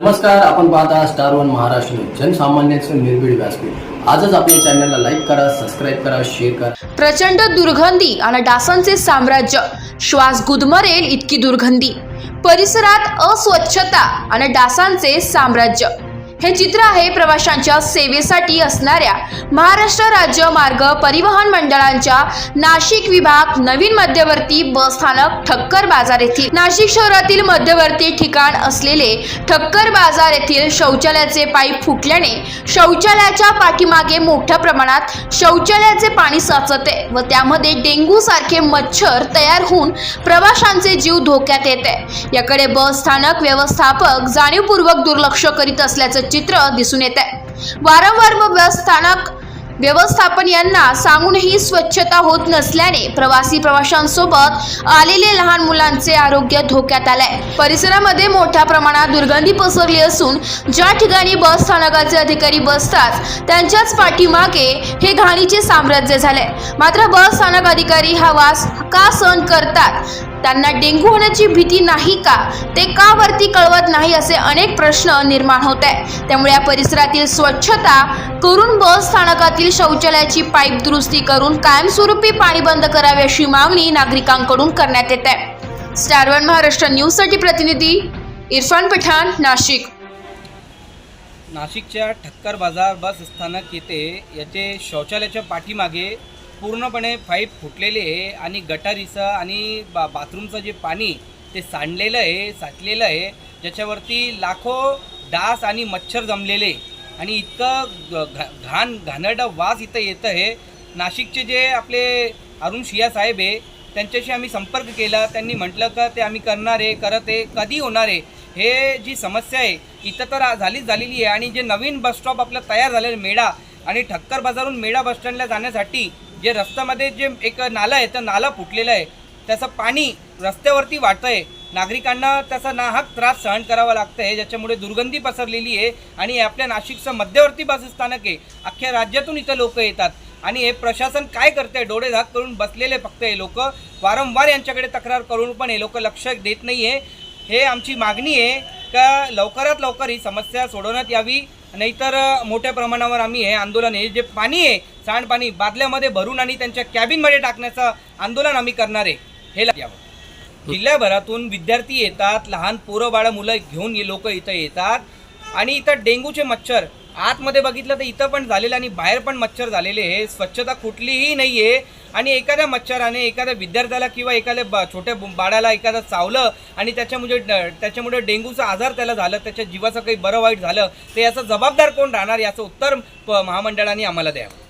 नमस्कार आपण पाहता स्टार वन महाराष्ट्र जनसामान्यांचं निर्भीड व्यासपीठ. आजच आपल्या चॅनलला लाईक करा सबस्क्राईब करा शेअर करा. प्रचंड दुर्गंधी आणि डासांचे साम्राज्य. श्वास गुदमरेल इतकी दुर्गंधी. परिसरात अस्वच्छता आणि डासांचे साम्राज्य. हे चित्र आहे प्रवाशांच्या सेवेसाठी असणाऱ्या महाराष्ट्र राज्य मार्ग परिवहन मंडळांच्या नाशिक विभाग नवीन मध्यवर्ती बस स्थानक ठक्कर बाजार येथील. नाशिक शहरातील मध्यवर्ती ठिकाण असलेले ठक्कर बाजार येथील शौचालयाचे पाईप फुटल्याने शौचालयाच्या पाठीमागे मोठ्या प्रमाणात शौचालयाचे पाणी साचते व त्यामध्ये डेंग्यू सारखे मच्छर तयार होऊन प्रवाशांचे जीव धोक्यात येते. याकडे बस स्थानक व्यवस्थापक जाणीवपूर्वक दुर्लक्ष करीत असल्याचं चित्र दिसून येत आहे. वारंवार व बस स्थानक व्यवस्थापन यांना सांगूनही स्वच्छता होत नसल्याने प्रवासी प्रवाशांसोबत आलेले लहान मुलांचे आरोग्य धोक्यात आलंय. परिसरामध्ये मोठ्या प्रमाणात दुर्गंधी पसरली असून ज्या ठिकाणी बस स्थानकाचे अधिकारी बसतात त्यांच्याच पाठीमागे हे घाणीचे साम्राज्य झाले मात्र बस स्थानक अधिकारी हा वास का सहन करतात? त्यांना डेंग्यू होण्याची भीती नाही का? ते का वरती कळवत नाही असे अनेक प्रश्न निर्माण होत आहे त्यामुळे या परिसरातील स्वच्छता करून बस स्थानकातील शौचालयाची पाईप दुरुस्ती करून कायमस्वरूपी पाणी बंद करावे अशी मागणी नागरिकांकडून करण्यात येत आहे. स्टार वन महाराष्ट्र न्यूजसाठी प्रतिनिधी इरफान पठाण नाशिक. नाशिकच्या ठक्कर बाजार बस स्थानक येथे याचे शौचालयाच्या पाठीमागे पूर्णपणे पाईप फुटलेले आहे आणि गटारीचं आणि बा बाथरूमचं जे पाणी ते सांडलेलं आहे साचलेलं आहे. ज्याच्यावरती लाखो डास आणि मच्छर जमलेले आणि इतकं घा घाण घाणरडा वास इथं येतं आहे. नाशिकचे जे आपले अरुण शिया साहेब आहे त्यांच्याशी आम्ही संपर्क केला. त्यांनी म्हटलं का ते आम्ही करणार आहे करत आहे कधी होणार आहे? हे जी समस्या आहे इथं तर झालीच झालेली आहे. आणि जे नवीन बसस्टॉप आपलं तयार झालेलं मेढा आणि ठक्कर बाजारून मेढा बसस्टँडला जाण्यासाठी जे रस्त्यामध्ये जे एक नाला आहे तर नालं फुटलेला आहे. त्याचं पाणी रस्त्यावरती वाटतं आहे नागरिकांना त्याचा नाहक त्रास सहन करावा लागतं आहे ज्याच्यामुळे दुर्गंधी पसरलेली आहे आणि आपल्या नाशिकचं मध्यवर्ती बस स्थानक आहे. अख्ख्या राज्यातून इथं लोक येतात. आणि हे प्रशासन काय करते डोळे झाक करून बसलेले फक्त हे लोक. वारंवार यांच्याकडे तक्रार करून पण हे लोक लक्ष देत नाही आहे हे आमची मागणी आहे. का लवकरात लवकर ही समस्या सोडवण्यात यावी. नाहीतर मोठ्या प्रमाणावर आम्ही हे आंदोलन हे जे पाणी आहे सांडपाणी बादल्यामध्ये भरून आणि त्यांच्या कॅबिनमध्ये टाकण्याचं आंदोलन आम्ही करणार आहे हे लक्षात यावं जिल्ह्याभरातून विद्यार्थी येतात लहान पोरं बाळं मुलं घेऊन हे लोक इथं येतात. आणि इथं डेंग्यूचे मच्छर आतमध्ये बघितलं तर इथं पण झालेलं आणि बाहेर पण मच्छर झालेले हे स्वच्छता कुठलीही नाही आहे आणि एखाद्या मच्छराने एखाद्या विद्यार्थ्याला किंवा एखाद्या बा छोट्या बाळाला एखादं चावलं आणि त्याच्यामुळे त्याच्यामुळे डेंग्यूचा आजार त्याला झालं त्याच्या जीवाचं काही बरं वाईट झालं तर याचं जबाबदार कोण राहणार? याचं उत्तर प- महामंडळाने आम्हाला द्यावं